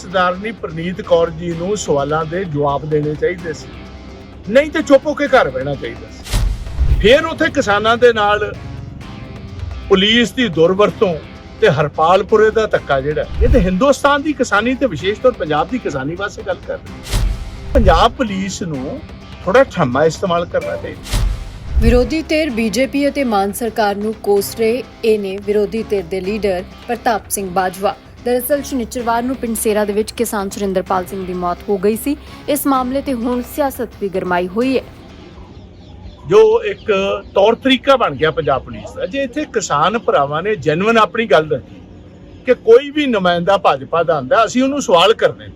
ਸਰਦਾਰਨੀ ਪ੍ਰਨੀਤ ਕੌਰ ਜੀ ਨੂੰ ਸਵਾਲਾਂ ਦੇ ਜਵਾਬ ਦੇਣੇ ਚਾਹੀਦੇ ਸੀ। ਨਹੀਂ ਤੇ ਚੁੱਪ ਹੋ ਕੇ ਘਰ ਬਹਿਣਾ ਚਾਹੀਦਾ ਸੀ। ਫਿਰ ਉਥੇ ਕਿਸਾਨਾਂ ਦੇ ਨਾਲ ਪੁਲਿਸ ਦੀ ਦੁਰਵਰਤੋਂ ਤੇ ਹਰਪਾਲਪੁਰੇ ਦਾ ਧੱਕਾ ਜਿਹੜਾ ਇਹ ਤੇ ਹਿੰਦੁਸਤਾਨ ਦੀ ਕਿਸਾਨੀ ਤੇ ਵਿਸ਼ੇਸ਼ ਤੌਰ ਪੰਜਾਬ ਦੀ ਕਿਸਾਨੀ ਵਾਸਤੇ ਗੱਲ ਕਰ ਰਹੀ ਪੰਜਾਬ ਪੁਲਿਸ ਨੂੰ ਥੋੜਾ ਠੰਮਾ ਇਸਤੇਮਾਲ ਕਰਨਾ ਚਾਹੀਦਾ ਵਿਰੋਧੀ ਧਿਰ ਬੀਜੇਪੀ ਅਤੇ ਮਾਨ ਸਰਕਾਰ ਨੂੰ ਕੋਸ ਰਹੇ। ਇਹ ਨੇ ਵਿਰੋਧੀ ਧਿਰ ਦੇ ਲੀਡਰ ਪ੍ਰਤਾਪ ਸਿੰਘ ਬਾਜਵਾ। ਦਰਅਸਲ ਸ਼ਨੀਚਰਵਾਰ ਨੂੰ ਪਿੰਡ ਸੇਰਾ ਦੇ ਵਿੱਚ ਕਿਸਾਨ ਸੁਰਿੰਦਰਪਾਲ ਸਿੰਘ ਦੀ ਮੌਤ ਹੋ ਗਈ ਸੀ। ਇਸ ਮਾਮਲੇ ਤੇ ਹੁਣ ਸਿਆਸਤ ਵੀ ਗਰਮਾਈ ਹੋਈ ਹੈ। ਜੋ ਇੱਕ ਤੌਰ ਤਰੀਕਾ ਬਣ ਗਿਆ ਪੰਜਾਬ ਪੁਲਿਸ ਦਾ, ਜੇ ਇੱਥੇ ਕਿਸਾਨ ਭਰਾਵਾਂ ਨੇ ਜੈਨੂਇਨ ਆਪਣੀ ਗੱਲ ਰੱਖੀ ਕਿ ਕੋਈ ਵੀ ਨੁਮਾਇੰਦਾ ਭਾਜਪਾ ਦਾ ਆਂਦਾ ਅਸੀਂ ਉਹਨੂੰ ਸਵਾਲ ਕਰਨੇ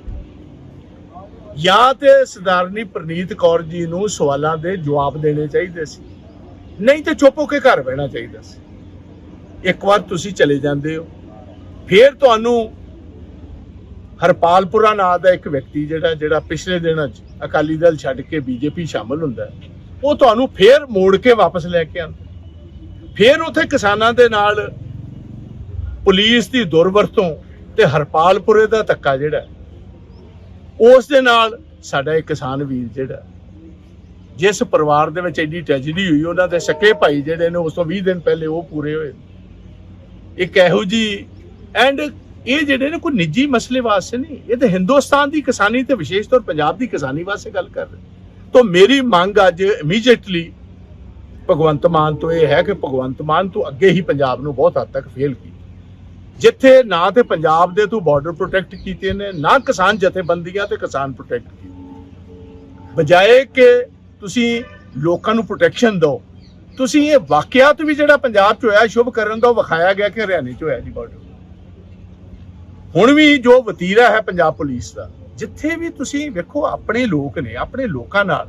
ਜਾਂ ਤੇ ਸਰਦਾਰਨੀ ਪ੍ਰਨੀਤ ਕੌਰ ਜੀ ਨੂੰ ਸਵਾਲਾਂ ਦੇ ਜਵਾਬ ਦੇਣੇ ਚਾਹੀਦੇ ਸੀ, ਨਹੀਂ ਤੇ ਚੁੱਪ ਹੋ ਕੇ ਘਰ ਬਹਿਣਾ ਚਾਹੀਦਾ ਸੀ। ਇੱਕ ਵਾਰ ਤੁਸੀਂ ਚਲੇ ਜਾਂਦੇ ਹੋ। ਫਿਰ ਤੁਹਾਨੂੰ ਹਰਪਾਲਪੁਰਾ ਨਾਂ ਦਾ ਇੱਕ ਵਿਅਕਤੀ ਜਿਹੜਾ ਜਿਹੜਾ ਪਿਛਲੇ ਦਿਨਾਂ 'ਚ ਅਕਾਲੀ ਦਲ ਛੱਡ ਕੇ ਬੀਜੇਪੀ ਸ਼ਾਮਲ ਹੁੰਦਾ ਉਹ ਤੁਹਾਨੂੰ ਫੇਰ ਮੋੜ ਕੇ ਵਾਪਸ ਲੈ ਕੇ ਆਉਂਦਾ ਫੇਰ ਉਥੇ ਕਿਸਾਨਾਂ ਦੇ ਨਾਲ ਪੁਲਿਸ ਦੀ ਦੁਰਵਰਤੋਂ ਤੇ ਹਰਪਾਲਪੁਰੇ ਦਾ ਧੱਕਾ ਜਿਹੜਾ ਉਸ ਦੇ ਨਾਲ ਸਾਡਾ ਇੱਕ ਕਿਸਾਨ ਵੀਰ ਜਿਹੜਾ ਜਿਸ ਪਰਿਵਾਰ ਦੇ ਵਿੱਚ ਐਡੀ ਟ੍ਰੈਜੇਡੀ ਹੋਈ, ਉਹਨਾਂ ਦੇ ਸਕੇ ਭਾਈ ਜਿਹੜੇ ਨੇ ਉਸ ਤੋਂ 20 ਦਿਨ ਪਹਿਲੇ ਉਹ ਪੂਰੇ ਹੋਏ। ਇੱਕ ਇਹੋ ਜੀ ਐਂਡ ਇਹ ਜਿਹੜੇ ਨੇ ਕੋਈ ਨਿੱਜੀ ਮਸਲੇ ਵਾਸਤੇ ਨਹੀਂ, ਇਹ ਤਾਂ ਹਿੰਦੁਸਤਾਨ ਦੀ ਕਿਸਾਨੀ ਤੇ ਵਿਸ਼ੇਸ਼ ਤੌਰ ਪੰਜਾਬ ਦੀ ਕਿਸਾਨੀ ਵਾਸਤੇ ਗੱਲ ਕਰ ਰਹੇ ਤਾਂ ਮੇਰੀ ਮੰਗ ਅੱਜ ਇਮੀਡੀਏਟਲੀ ਭਗਵੰਤ ਮਾਨ ਤੋਂ ਇਹ ਹੈ ਕਿ ਭਗਵੰਤ ਮਾਨ ਤੋਂ ਅੱਗੇ ਹੀ ਪੰਜਾਬ ਨੂੰ ਬਹੁਤ ਹੱਦ ਤੱਕ ਫੇਲ ਕੀਤੀ। ਜਿੱਥੇ ਨਾ ਤੇ ਪੰਜਾਬ ਦੇ ਤੂੰ ਬਾਰਡਰ ਪ੍ਰੋਟੈਕਟ ਕੀਤੇ ਨੇ, ਨਾ ਕਿਸਾਨ ਜਥੇਬੰਦੀਆਂ ਤੇ ਕਿਸਾਨ ਪ੍ਰੋਟੈਕਟ ਕੀਤੇ ਬਜਾਏ ਕਿ ਤੁਸੀਂ ਲੋਕਾਂ ਨੂੰ ਪ੍ਰੋਟੈਕਸ਼ਨ ਦਿਓ, ਤੁਸੀਂ ਇਹ ਵਾਕਿਆਤ ਵੀ ਜਿਹੜਾ ਪੰਜਾਬ 'ਚ ਹੋਇਆ, ਸ਼ੁਭ ਕਰਨ ਦਾ ਉਹ ਵਿਖਾਇਆ ਗਿਆ ਕਿ ਹਰਿਆਣੇ 'ਚ ਹੋਇਆ ਜੀ ਬਾਰਡਰ ਹੁਣ ਵੀ ਜੋ ਵਤੀਰਾ ਹੈ ਪੰਜਾਬ ਪੁਲਿਸ ਦਾ, ਜਿੱਥੇ ਵੀ ਤੁਸੀਂ ਵੇਖੋ ਆਪਣੇ ਲੋਕ ਨੇ, ਆਪਣੇ ਲੋਕਾਂ ਨਾਲ,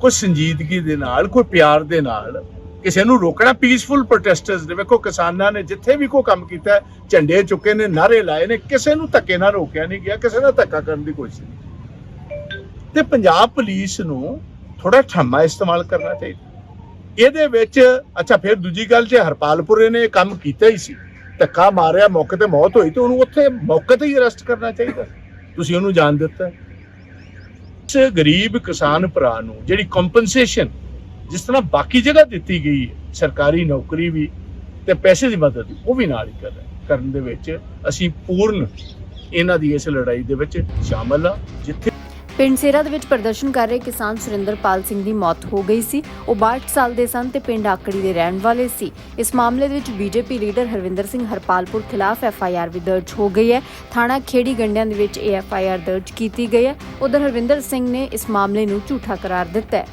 ਕੋਈ ਸੰਜੀਦਗੀ ਦੇ ਨਾਲ, ਕੋਈ ਪਿਆਰ ਦੇ ਨਾਲ, ਕਿਸੇ ਨੂੰ ਰੋਕਣਾ ਪੀਸਫੁਲ ਪ੍ਰੋਟੈਸਟਰਸ ਨੇ, ਵੇਖੋ ਕਿਸਾਨਾਂ ਨੇ ਜਿੱਥੇ ਵੀ ਕੋਈ ਕੰਮ ਕੀਤਾ, ਝੰਡੇ ਚੁੱਕੇ ਨੇ, ਨਾਰੇ ਲਾਏ ਨੇ, ਕਿਸੇ ਨੂੰ ਧੱਕੇ ਨਾਲ ਰੋਕਿਆ ਨਹੀਂ ਗਿਆ, ਕਿਸੇ ਨਾਲ ਧੱਕਾ ਕਰਨ ਦੀ ਕੋਸ਼ਿਸ਼ ਨਹੀਂ ਤੇ ਪੰਜਾਬ ਪੁਲਿਸ ਨੂੰ ਥੋੜਾ ਠੰਮਾ ਇਸਤੇਮਾਲ ਕਰਨਾ ਚਾਹੀਦਾ। ਇਹਦੇ ਵਿੱਚ, ਅੱਛਾ, ਫਿਰ ਦੂਜੀ ਗੱਲ ਜੇ ਹਰਪਾਲਪੁਰੇ ਨੇ ਕੰਮ ਕੀਤਾ ਹੀ ਸੀ ਧੱਕਾ ਮਾਰਿਆ ਮੌਕੇ ਤੇ ਮੌਤ ਹੋਈ ਤੇ ਉਹਨੂੰ ਉੱਥੇ ਮੌਕੇ ਤੇ ਹੀ ਅਰੈਸਟ ਕਰਨਾ ਚਾਹੀਦਾ। ਤੁਸੀਂ ਉਹਨੂੰ ਜਾਣ ਦਿੱਤਾ। ਇਸ ਗਰੀਬ ਕਿਸਾਨ ਭਰਾ ਨੂੰ ਜਿਹੜੀ ਕੰਪਨਸੇਸ਼ਨ ਜਿਸ ਤਰ੍ਹਾਂ ਬਾਕੀ ਜਗ੍ਹਾ ਦਿੱਤੀ ਗਈ ਹੈ ਸਰਕਾਰੀ ਨੌਕਰੀ ਵੀ ਤੇ ਪੈਸੇ ਦੀ ਮਦਦ ਵੀ, ਉਹ ਵੀ ਨਾਲ ਹੀ ਕਰ ਕਰਨ ਦੇ ਵਿੱਚ ਅਸੀਂ ਪੂਰਨ ਇਹਨਾਂ ਦੀ ਇਸ ਲੜਾਈ ਦੇ ਵਿੱਚ ਸ਼ਾਮਲ ਆ ਜਿੱਥੇ ਪਿੰਡ ਸੇਰਾ ਦੇ ਵਿੱਚ ਪ੍ਰਦਰਸ਼ਨ ਕਰ ਰਹੇ ਕਿਸਾਨ ਸੁਰਿੰਦਰਪਾਲ ਸਿੰਘ ਦੀ ਮੌਤ ਹੋ ਗਈ ਸੀ। ਉਹ 62 ਸਾਲ ਦੇ ਸਨ ਤੇ ਪਿੰਡ ਆਕੜੀ ਦੇ ਰਹਿਣ ਵਾਲੇ ਸੀ। ਇਸ ਮਾਮਲੇ ਦੇ ਵਿੱਚ ਬੀਜੇਪੀ ਲੀਡਰ ਹਰਵਿੰਦਰ ਸਿੰਘ ਹਰਪਾਲਪੁਰ ਖਿਲਾਫ ਐਫ ਆਈ ਆਰ ਵੀ ਦਰਜ ਹੋ ਗਈ ਹੈ। ਥਾਣਾ ਖੇੜੀ ਗੰਡਿਆਂ ਦੇ ਵਿੱਚ ਇਹ ਐਫ ਆਈ ਆਰ ਦਰਜ ਕੀਤੀ ਗਈ ਹੈ। ਉਧਰ ਹਰਵਿੰਦਰ ਸਿੰਘ ਨੇ ਇਸ ਮਾਮਲੇ ਨੂੰ ਝੂਠਾ ਕਰਾਰ ਦਿੱਤਾ ਹੈ।